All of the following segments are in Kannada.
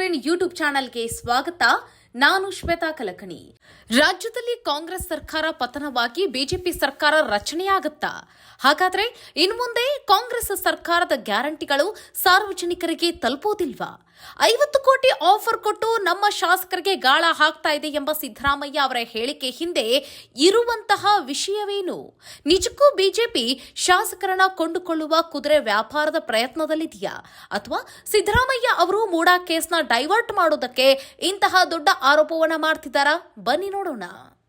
ಸ್ಕ್ರೀನ್ ಯೂಟ್ಯೂಬ್ ಚಾನೆಲ್ಗೆ ಸ್ವಾಗತ. ನಾನು ಶ್ವೇತಾ ಕಲಕಣಿ. ರಾಜ್ಯದಲ್ಲಿ ಕಾಂಗ್ರೆಸ್ ಸರ್ಕಾರ ಪತನವಾಗಿ ಬಿಜೆಪಿ ಸರ್ಕಾರ ರಚನೆಯಾಗುತ್ತಾ? ಹಾಗಾದ್ರೆ ಇನ್ನು ಮುಂದೆ ಕಾಂಗ್ರೆಸ್ ಸರ್ಕಾರದ ಗ್ಯಾರಂಟಿಗಳು ಸಾರ್ವಜನಿಕರಿಗೆ ತಲುಪೋದಿಲ್ವಾ? ಐವತ್ತು ಕೋಟಿ ಆಫರ್ ಕೊಟ್ಟು ನಮ್ಮ ಶಾಸಕರಿಗೆ ಗಾಳ ಹಾಕ್ತಾ ಇದೆ ಎಂಬ ಸಿದ್ದರಾಮಯ್ಯ ಅವರ ಹೇಳಿಕೆ ಹಿಂದೆ ಇರುವಂತಹ ವಿಷಯವೇನು? ನಿಜಕ್ಕೂ ಬಿಜೆಪಿ ಶಾಸಕರನ್ನ ಕೊಂಡುಕೊಳ್ಳುವ ಕುದುರೆ ವ್ಯಾಪಾರದ ಪ್ರಯತ್ನದಲ್ಲಿದೆಯಾ? ಅಥವಾ ಸಿದ್ದರಾಮಯ್ಯ ಅವರು ಮೂಡಾ ಕೇಸ್ನ ಡೈವರ್ಟ್ ಮಾಡೋದಕ್ಕೆ ಇಂತಹ ದೊಡ್ಡ ಆರೋಪವನ್ನ ಮಾಡ್ತಿದ್ದಾರಾ? ಬನ್ನಿ. に乗るな。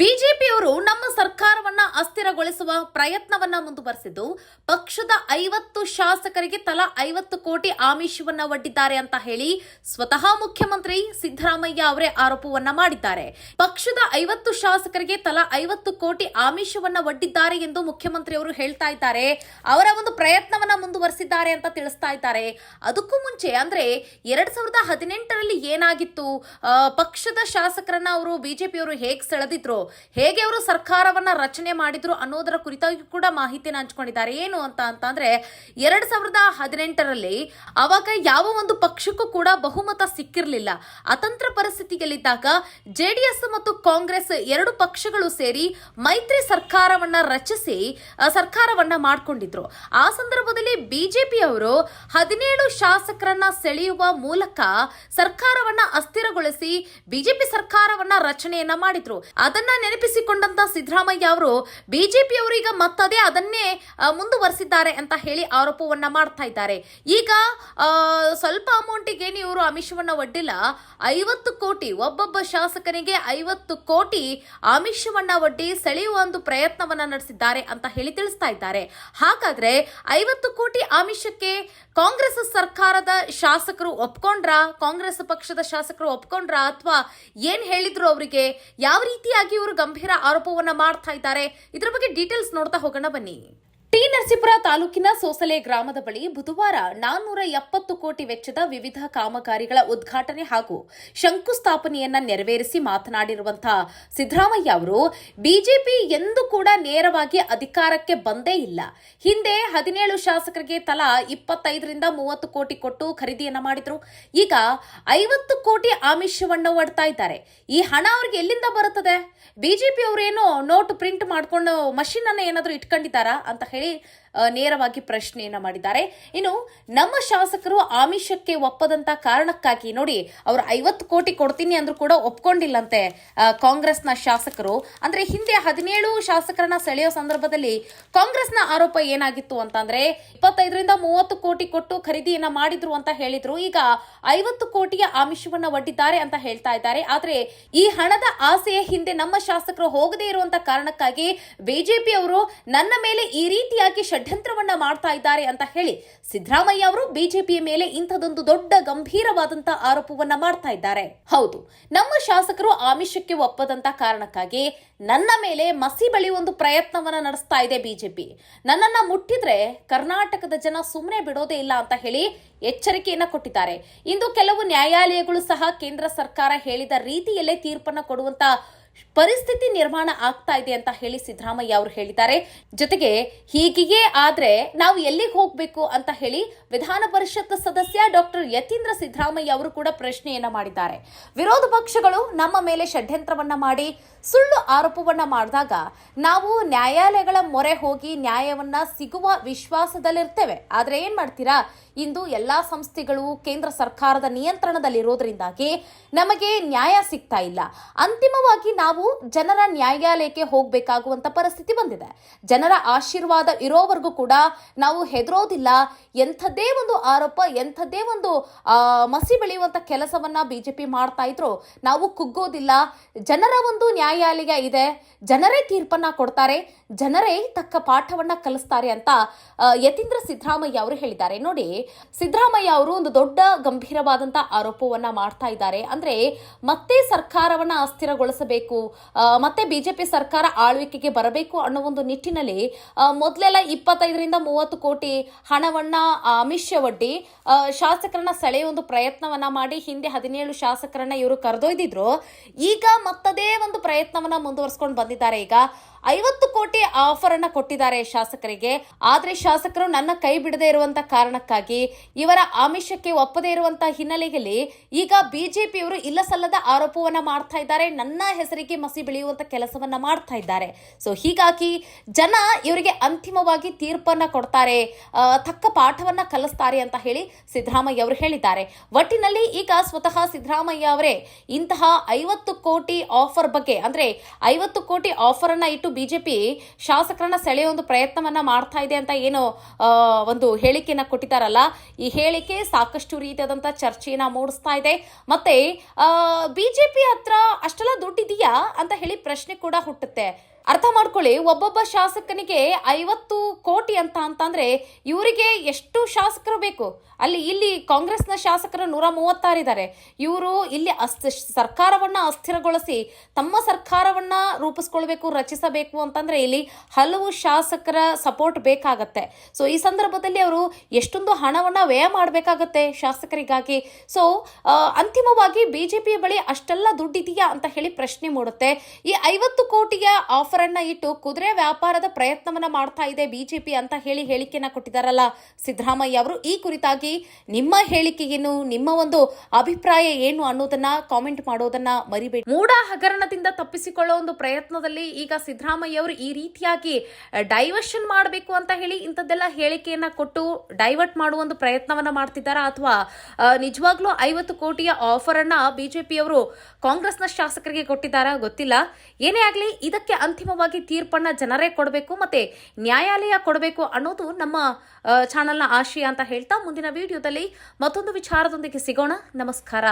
ಬಿಜೆಪಿಯವರು ನಮ್ಮ ಸರ್ಕಾರವನ್ನ ಅಸ್ಥಿರಗೊಳಿಸುವ ಪ್ರಯತ್ನವನ್ನ ಮುಂದುವರೆಸಿದ್ದು, ಪಕ್ಷದ ಐವತ್ತು ಶಾಸಕರಿಗೆ ತಲಾ ಐವತ್ತು ಕೋಟಿ ಆಮಿಷವನ್ನ ಒಡ್ಡಿದ್ದಾರೆ ಅಂತ ಹೇಳಿ ಸ್ವತಃ ಮುಖ್ಯಮಂತ್ರಿ ಸಿದ್ದರಾಮಯ್ಯ ಅವರೇ ಆರೋಪವನ್ನ ಮಾಡಿದ್ದಾರೆ. ಪಕ್ಷದ ಐವತ್ತು ಶಾಸಕರಿಗೆ ತಲಾ ಐವತ್ತು ಕೋಟಿ ಆಮಿಷವನ್ನ ಒಡ್ಡಿದ್ದಾರೆ ಎಂದು ಮುಖ್ಯಮಂತ್ರಿ ಅವರು ಹೇಳ್ತಾ ಇದ್ದಾರೆ. ಅವರ ಒಂದು ಪ್ರಯತ್ನವನ್ನ ಮುಂದುವರೆಸಿದ್ದಾರೆ ಅಂತ ತಿಳಿಸ್ತಾ ಇದ್ದಾರೆ. ಅದಕ್ಕೂ ಮುಂಚೆ ಅಂದ್ರೆ ಎರಡ್ ಸಾವಿರದ ಹದಿನೆಂಟರಲ್ಲಿ ಏನಾಗಿತ್ತು? ಪಕ್ಷದ ಶಾಸಕರನ್ನ ಅವರು ಬಿಜೆಪಿಯವರು ಹೇಗೆ ಸೆಳೆದಿದ್ರು ಹೇಗೆ ಅವರು ಸರ್ಕಾರವನ್ನ ರಚನೆ ಮಾಡಿದ್ರು ಅನ್ನೋದರ ಕುರಿತಾಗಿ ಕೂಡ ಮಾಹಿತಿನ ಹಂಚ್ಕೊಂಡಿದ್ದಾರೆ. ಏನು ಅಂತ ಅಂತಂದ್ರೆ, ಎರಡ್ ಸಾವಿರದ ಹದಿನೆಂಟರಲ್ಲಿ ಅವಾಗ ಯಾವ ಒಂದು ಪಕ್ಷಕ್ಕೂ ಕೂಡ ಬಹುಮತ ಸಿಕ್ಕಿರಲಿಲ್ಲ. ಅತಂತ್ರ ಪರಿಸ್ಥಿತಿಯಲ್ಲಿದ್ದಾಗ ಜೆಡಿಎಸ್ ಮತ್ತು ಕಾಂಗ್ರೆಸ್ ಎರಡು ಪಕ್ಷಗಳು ಸೇರಿ ಮೈತ್ರಿ ಸರ್ಕಾರವನ್ನ ರಚಿಸಿ ಸರ್ಕಾರವನ್ನ ಮಾಡ್ಕೊಂಡಿದ್ರು. ಆ ಸಂದರ್ಭದಲ್ಲಿ ಬಿಜೆಪಿ ಅವರು ಹದಿನೇಳು ಶಾಸಕರನ್ನ ಸೆಳೆಯುವ ಮೂಲಕ ಸರ್ಕಾರವನ್ನ ಅಸ್ಥಿರಗೊಳಿಸಿ ಬಿಜೆಪಿ ಸರ್ಕಾರವನ್ನ ರಚನೆಯನ್ನ ಮಾಡಿದ್ರು. ಅದನ್ನ ನೆನಪಿಸಿಕೊಂಡಂತ ಸಿದ್ದರಾಮಯ್ಯ ಅವರು ಬಿಜೆಪಿಯವರು ಈಗ ಮತ್ತದೇ ಅದನ್ನೇ ಮುಂದುವರೆಸಿದ್ದಾರೆ ಅಂತ ಹೇಳಿ ಆರೋಪವನ್ನ ಮಾಡ್ತಾ ಇದ್ದಾರೆ. ಈಗ ಸ್ವಲ್ಪ ಅಮೌಂಟಿಗೆ ಇವರು ಆಮಿಷವನ್ನ ಒಡ್ಡಿಲ್ಲ. ಐವತ್ತು ಕೋಟಿ, ಒಬ್ಬೊಬ್ಬ ಶಾಸಕನಿಗೆ ಐವತ್ತು ಕೋಟಿ ಆಮಿಷವನ್ನ ಒಡ್ಡಿ ಸೆಳೆಯುವ ಒಂದು ಪ್ರಯತ್ನವನ್ನ ನಡೆಸಿದ್ದಾರೆ ಅಂತ ಹೇಳಿ ತಿಳಿಸ್ತಾ ಇದ್ದಾರೆ. ಹಾಗಾದ್ರೆ ಐವತ್ತು ಕೋಟಿ ಆಮಿಷಕ್ಕೆ ಕಾಂಗ್ರೆಸ್ ಸರ್ಕಾರದ ಶಾಸಕರು ಒಪ್ಕೊಂಡ್ರ? ಕಾಂಗ್ರೆಸ್ ಪಕ್ಷದ ಶಾಸಕರು ಒಪ್ಕೊಂಡ್ರ? ಅಥವಾ ಏನ್ ಹೇಳಿದ್ರು ಅವರಿಗೆ? ಯಾವ ರೀತಿಯಾಗಿ ಇವರು ಗಂಭೀರ ಆರೋಪವನ್ನ ಮಾಡ್ತಾ ಇದ್ದಾರೆ. ಇದರ ಬಗ್ಗೆ ಡೀಟೇಲ್ಸ್ ನೋಡ್ತಾ ಹೋಗೋಣ ಬನ್ನಿ. ಟಿ ನರಸೀಪುರ ತಾಲೂಕಿನ ಸೋಸಲೆ ಗ್ರಾಮದ ಬಳಿ ಬುಧವಾರ ನಾನ್ನೂರ ಎಪ್ಪತ್ತು ಕೋಟಿ ವೆಚ್ಚದ ವಿವಿಧ ಕಾಮಗಾರಿಗಳ ಉದ್ಘಾಟನೆ ಹಾಗೂ ಶಂಕುಸ್ಥಾಪನೆಯನ್ನ ನೆರವೇರಿಸಿ ಮಾತನಾಡಿರುವಂತಹ ಸಿದ್ದರಾಮಯ್ಯ ಅವರು, ಬಿಜೆಪಿ ಎಂದು ಕೂಡ ನೇರವಾಗಿ ಅಧಿಕಾರಕ್ಕೆ ಬಂದೇ ಇಲ್ಲ. ಹಿಂದೆ ಹದಿನೇಳು ಶಾಸಕರಿಗೆ ತಲಾ ಇಪ್ಪತ್ತೈದರಿಂದ ಮೂವತ್ತು ಕೋಟಿ ಕೊಟ್ಟು ಖರೀದಿಯನ್ನ ಮಾಡಿದ್ರು. ಈಗ ಐವತ್ತು ಕೋಟಿ ಆಮಿಷವನ್ನು ಒಡ್ತಾ ಇದ್ದಾರೆ. ಈ ಹಣ ಅವ್ರಿಗೆ ಎಲ್ಲಿಂದ ಬರುತ್ತದೆ? ಬಿಜೆಪಿ ಅವರೇನು ನೋಟ್ ಪ್ರಿಂಟ್ ಮಾಡ್ಕೊಂಡು ಮಷಿನ್ ಅನ್ನ ಏನಾದರೂ ಇಟ್ಕೊಂಡಿದ್ದಾರಾ ಅಂತ ಹೇಳಿ ಆ, ನೇರವಾಗಿ ಪ್ರಶ್ನೆಯನ್ನ ಮಾಡಿದ್ದಾರೆ. ಇನ್ನು ನಮ್ಮ ಶಾಸಕರು ಆಮಿಷಕ್ಕೆ ಒಪ್ಪದಂತ ಕಾರಣಕ್ಕಾಗಿ ನೋಡಿ ಅವರು ಐವತ್ತು ಕೋಟಿ ಕೊಡ್ತೀನಿ ಅಂದ್ರೂ ಕೂಡ ಒಪ್ಕೊಂಡಿಲ್ಲಂತೆ ಕಾಂಗ್ರೆಸ್ನ ಶಾಸಕರು. ಅಂದ್ರೆ ಹಿಂದೆ ಹದಿನೇಳು ಶಾಸಕರನ್ನ ಸೆಳೆಯೋ ಸಂದರ್ಭದಲ್ಲಿ ಕಾಂಗ್ರೆಸ್ನ ಆರೋಪ ಏನಾಗಿತ್ತು ಅಂತಂದ್ರೆ ಇಪ್ಪತ್ತೈದರಿಂದ ಮೂವತ್ತು ಕೋಟಿ ಕೊಟ್ಟು ಖರೀದಿಯನ್ನ ಮಾಡಿದ್ರು ಅಂತ ಹೇಳಿದ್ರು. ಈಗ ಐವತ್ತು ಕೋಟಿಯ ಆಮಿಷವನ್ನ ಒಡ್ಡಿದ್ದಾರೆ ಅಂತ ಹೇಳ್ತಾ ಇದ್ದಾರೆ. ಆದ್ರೆ ಈ ಹಣದ ಆಸೆಯ ಹಿಂದೆ ನಮ್ಮ ಶಾಸಕರು ಹೋಗದೇ ಇರುವಂತ ಕಾರಣಕ್ಕಾಗಿ ಬಿಜೆಪಿ ಅವರು ನನ್ನ ಮೇಲೆ ಈ ರೀತಿಯಾಗಿ ಷಡ್ಯಂತ್ರವನ್ನ ಮಾಡ್ತಾ ಇದ್ದಾರೆ ಅಂತ ಹೇಳಿ ಸಿದ್ದರಾಮಯ್ಯ ಅವರು ಬಿಜೆಪಿಯ ಮೇಲೆ ಇಂಥದೊಂದು ದೊಡ್ಡ ಗಂಭೀರವಾದಂತ ಆರೋಪವನ್ನ ಮಾಡ್ತಾ ಇದ್ದಾರೆ. ಹೌದು, ನಮ್ಮ ಶಾಸಕರು ಆಮಿಷಕ್ಕೆ ಒಪ್ಪದಂತ ಕಾರಣಕ್ಕಾಗಿ ನನ್ನ ಮೇಲೆ ಮಸಿ ಬಳಿ ಒಂದು ಪ್ರಯತ್ನವನ್ನ ನಡೆಸ್ತಾ ಇದೆ ಬಿಜೆಪಿ. ನನ್ನನ್ನ ಮುಟ್ಟಿದ್ರೆ ಕರ್ನಾಟಕದ ಜನ ಸುಮ್ಮನೆ ಬಿಡೋದೇ ಇಲ್ಲ ಅಂತ ಹೇಳಿ ಎಚ್ಚರಿಕೆಯನ್ನ ಕೊಟ್ಟಿದ್ದಾರೆ. ಇಂದು ಕೆಲವು ನ್ಯಾಯಾಲಯಗಳು ಸಹ ಕೇಂದ್ರ ಸರ್ಕಾರ ಹೇಳಿದ ರೀತಿಯಲ್ಲೇ ತೀರ್ಪನ್ನ ಕೊಡುವಂತ ಪರಿಸ್ಥಿತಿ ನಿರ್ಮಾಣ ಆಗ್ತಾ ಇದೆ ಅಂತ ಹೇಳಿ ಸಿದ್ದರಾಮಯ್ಯ ಅವರು ಹೇಳಿದ್ದಾರೆ. ಜೊತೆಗೆ ಹೀಗೆಯೇ ಆದ್ರೆ ನಾವು ಎಲ್ಲಿಗೆ ಹೋಗ್ಬೇಕು ಅಂತ ಹೇಳಿ ವಿಧಾನ ಪರಿಷತ್ ಸದಸ್ಯ ಡಾಕ್ಟರ್ ಯತೀಂದ್ರ ಸಿದ್ದರಾಮಯ್ಯ ಅವರು ಕೂಡ ಪ್ರಶ್ನೆಯನ್ನ ಮಾಡಿದ್ದಾರೆ. ವಿರೋಧ ಪಕ್ಷಗಳು ನಮ್ಮ ಮೇಲೆ ಷಡ್ಯಂತ್ರವನ್ನ ಮಾಡಿ, ಸುಳ್ಳು ಆರೋಪವನ್ನ ಮಾಡಿದಾಗ ನಾವು ನ್ಯಾಯಾಲಯಗಳ ಮೊರೆ ಹೋಗಿ ನ್ಯಾಯವನ್ನ ಸಿಗುವ ವಿಶ್ವಾಸದಲ್ಲಿರ್ತೇವೆ. ಆದ್ರೆ ಏನ್ ಮಾಡ್ತೀರಾ? ಇಂದು ಎಲ್ಲಾ ಸಂಸ್ಥೆಗಳು ಕೇಂದ್ರ ಸರ್ಕಾರದ ನಿಯಂತ್ರಣದಲ್ಲಿರೋದ್ರಿಂದಾಗಿ ನಮಗೆ ನ್ಯಾಯ ಸಿಗ್ತಾ ಇಲ್ಲ. ಅಂತಿಮವಾಗಿ ನಾವು ಜನರ ನ್ಯಾಯಾಲಯಕ್ಕೆ ಹೋಗಬೇಕಾಗುವಂತ ಪರಿಸ್ಥಿತಿ ಬಂದಿದೆ. ಜನರ ಆಶೀರ್ವಾದ ಇರೋವರೆಗೂ ಕೂಡ ನಾವು ಹೆದರೋದಿಲ್ಲ. ಎಂಥದ್ದೇ ಒಂದು ಆರೋಪ, ಎಂಥದ್ದೇ ಒಂದು ಮಸಿ ಬೆಳೆಯುವಂತ ಕೆಲಸವನ್ನ ಬಿಜೆಪಿ ಮಾಡ್ತಾ ಇದ್ರು ನಾವು ಕುಗ್ಗೋದಿಲ್ಲ. ಜನರ ಒಂದು ನ್ಯಾಯಾಲಯ ಇದೆ. ಜನರೇ ತೀರ್ಪನ್ನ ಕೊಡ್ತಾರೆ. ಜನರೇ ತಕ್ಕ ಪಾಠವನ್ನ ಕಲಿಸ್ತಾರೆ ಅಂತ ಯತೀಂದ್ರ ಸಿದ್ದರಾಮಯ್ಯ ಅವರು ಹೇಳಿದ್ದಾರೆ. ನೋಡಿ ಸಿದ್ದರಾಮಯ್ಯ ಅವರು ಒಂದು ದೊಡ್ಡ ಗಂಭೀರವಾದಂತ ಆರೋಪವನ್ನ ಮಾಡ್ತಾ ಇದ್ದಾರೆ. ಅಂದ್ರೆ ಮತ್ತೆ ಸರ್ಕಾರವನ್ನ ಅಸ್ಥಿರಗೊಳಿಸಬೇಕು ಮತ್ತೆ ಬಿಜೆಪಿ ಸರ್ಕಾರ ಆಳ್ವಿಕೆಗೆ ಬರಬೇಕು ಅನ್ನೋ ಒಂದು ನಿಟ್ಟಿನಲ್ಲಿ ಮೊದಲೆಲ್ಲ ಇಪ್ಪತ್ತೈದರಿಂದ ಮೂವತ್ತು ಕೋಟಿ ಹಣವನ್ನ ಅಮಿಷ್ಯ ಒಡ್ಡಿ ಶಾಸಕರನ್ನ ಸೆಳೆಯುವ ಒಂದು ಪ್ರಯತ್ನವನ್ನ ಮಾಡಿ ಹಿಂದೆ ಹದಿನೇಳು ಶಾಸಕರನ್ನ ಇವರು ಕರೆದೊಯ್ದಿದ್ರು. ಈಗ ಮತ್ತದೇ ಒಂದು ಪ್ರಯತ್ನವನ್ನ ಮುಂದುವರ್ಸ್ಕೊಂಡು ಬಂದಿದ್ದಾರೆ. ಈಗ ಐವತ್ತು ಕೋಟಿ ಆಫರ್ ಅನ್ನ ಕೊಟ್ಟಿದ್ದಾರೆ ಶಾಸಕರಿಗೆ. ಆದ್ರೆ ಶಾಸಕರು ನನ್ನ ಕೈ ಬಿಡದೇ ಇರುವಂತ ಕಾರಣಕ್ಕಾಗಿ ಇವರ ಆಮಿಷಕ್ಕೆ ಒಪ್ಪದೇ ಇರುವಂತಹ ಹಿನ್ನೆಲೆಯಲ್ಲಿ ಈಗ ಬಿಜೆಪಿಯವರು ಇಲ್ಲ ಸಲ್ಲದ ಆರೋಪವನ್ನ ಮಾಡ್ತಾ ಇದ್ದಾರೆ. ನನ್ನ ಹೆಸರಿಗೆ ಮಸಿ ಬೆಳೆಯುವಂತ ಕೆಲಸವನ್ನ ಮಾಡ್ತಾ ಇದ್ದಾರೆ. ಸೊ ಹೀಗಾಗಿ ಜನ ಇವರಿಗೆ ಅಂತಿಮವಾಗಿ ತೀರ್ಪನ್ನ ಕೊಡ್ತಾರೆ. ತಕ್ಕ ಪಾಠವನ್ನ ಕಲಿಸ್ತಾರೆ ಅಂತ ಹೇಳಿ ಸಿದ್ದರಾಮಯ್ಯ ಅವರು ಹೇಳಿದ್ದಾರೆ. ಒಟ್ಟಿನಲ್ಲಿ ಈಗ ಸ್ವತಃ ಸಿದ್ದರಾಮಯ್ಯ ಅವರೇ ಇಂತಹ ಐವತ್ತು ಕೋಟಿ ಆಫರ್ ಬಗ್ಗೆ, ಅಂದ್ರೆ ಐವತ್ತು ಕೋಟಿ ಆಫರ್ ಅನ್ನ ಇಟ್ಟು ಬಿಜೆಪಿ ಶಾಸಕರನ್ನ ಸೆಳೆಯುವ ಒಂದು ಪ್ರಯತ್ನವನ್ನ ಮಾಡ್ತಾ ಇದೆ ಅಂತ ಏನು ಒಂದು ಹೇಳಿಕೆಯನ್ನ ಕೊಟ್ಟಿದ್ದಾರಲ್ಲ. ಈ ಹೇಳಿಕೆ ಸಾಕಷ್ಟು ರೀತಿಯಾದಂಥ ಚರ್ಚೆಯನ್ನ ಮೂಡಿಸ್ತಾ ಇದೆ. ಮತ್ತೆ ಬಿಜೆಪಿ ಹತ್ರ ಅಷ್ಟೆಲ್ಲ ದುಡ್ಡಿದೆಯಾ ಅಂತ ಹೇಳಿ ಪ್ರಶ್ನೆ ಕೂಡ ಹುಟ್ಟುತ್ತೆ. ಅರ್ಥ ಮಾಡ್ಕೊಳ್ಳಿ, ಒಬ್ಬೊಬ್ಬ ಶಾಸಕನಿಗೆ ಐವತ್ತು ಕೋಟಿ ಅಂತ ಅಂತಂದ್ರೆ ಇವರಿಗೆ ಎಷ್ಟು ಶಾಸಕರು ಬೇಕು? ಅಲ್ಲಿ, ಇಲ್ಲಿ ಕಾಂಗ್ರೆಸ್ನ ಶಾಸಕರು ನೂರ ಮೂವತ್ತಾರಿದ್ದಾರೆ ಇವರು ಇಲ್ಲಿ ಅಸ್ಥ ಸರ್ಕಾರವನ್ನ ಅಸ್ಥಿರಗೊಳಿಸಿ ತಮ್ಮ ಸರ್ಕಾರವನ್ನ ರೂಪಿಸ್ಕೊಳ್ಬೇಕು, ರಚಿಸಬೇಕು ಅಂತಂದ್ರೆ ಇಲ್ಲಿ ಹಲವು ಶಾಸಕರ ಸಪೋರ್ಟ್ ಬೇಕಾಗತ್ತೆ. ಸೊ ಈ ಸಂದರ್ಭದಲ್ಲಿ ಅವರು ಎಷ್ಟೊಂದು ಹಣವನ್ನ ವ್ಯಯ ಮಾಡಬೇಕಾಗತ್ತೆ ಶಾಸಕರಿಗಾಗಿ. ಸೊ ಅಂತಿಮವಾಗಿ ಬಿಜೆಪಿಯ ಬಳಿ ಅಷ್ಟೆಲ್ಲ ದುಡ್ಡಿದೆಯಾ ಅಂತ ಹೇಳಿ ಪ್ರಶ್ನೆ ಮೂಡುತ್ತೆ. ಈ ಐವತ್ತು ಕೋಟಿಯ ಆಫರ್ ಅನ್ನ ಇಟ್ಟು ಕುದುರೆ ವ್ಯಾಪಾರದ ಪ್ರಯತ್ನವನ್ನ ಮಾಡ್ತಾ ಇದೆ ಬಿಜೆಪಿ ಅಂತ ಹೇಳಿ ಹೇಳಿಕೆಯನ್ನ ಕೊಟ್ಟಿದ್ದಾರಲ್ಲ ಸಿದ್ದರಾಮಯ್ಯ ಅವರು, ಈ ಕುರಿತಾಗಿ ನಿಮ್ಮ ಹೇಳಿಕೆಗೇನು ನಿಮ್ಮ ಒಂದು ಅಭಿಪ್ರಾಯ ಏನು ಅನ್ನೋದನ್ನ ಕಾಮೆಂಟ್ ಮಾಡೋದನ್ನ ಮರಿಬೇಡಿ. ಮೂಡ ಹಗರಣದಿಂದ ತಪ್ಪಿಸಿಕೊಳ್ಳೋ ಒಂದು ಪ್ರಯತ್ನದಲ್ಲಿ ಈಗ ಸಿದ್ದರಾಮಯ್ಯ ಅವರು ಈ ರೀತಿಯಾಗಿ ಡೈವರ್ಷನ್ ಮಾಡಬೇಕು ಅಂತ ಹೇಳಿ ಇಂಥದ್ದೆಲ್ಲ ಹೇಳಿಕೆಯನ್ನ ಕೊಟ್ಟು ಡೈವರ್ಟ್ ಮಾಡುವ ಒಂದು ಪ್ರಯತ್ನವನ್ನ ಮಾಡ್ತಿದ್ದಾರಾ ಅಥವಾ ನಿಜವಾಗ್ಲೂ ಐವತ್ತು ಕೋಟಿಯ ಆಫರ್ ಅನ್ನ ಬಿಜೆಪಿಯವರು ಕಾಂಗ್ರೆಸ್ನ ಶಾಸಕರಿಗೆ ಕೊಟ್ಟಿದ್ದಾರಾ ಗೊತ್ತಿಲ್ಲ. ಏನೇ ಆಗಲಿ, ಇದಕ್ಕೆ ಅಂತಿಮವಾಗಿ ತೀರ್ಪನ್ನ ಜನರೇ ಕೊಡಬೇಕು ಮತ್ತೆ ನ್ಯಾಯಾಲಯ ಕೊಡಬೇಕು ಅನ್ನೋದು ನಮ್ಮ ಚಾನೆಲ್ನ ಆಶಯ ಅಂತ ಹೇಳ್ತಾ ಮುಂದಿನ ವಿಡಿಯೋದಲ್ಲಿ ಮತ್ತೊಂದು ವಿಚಾರದೊಂದಿಗೆ ಸಿಗೋಣ. ನಮಸ್ಕಾರ.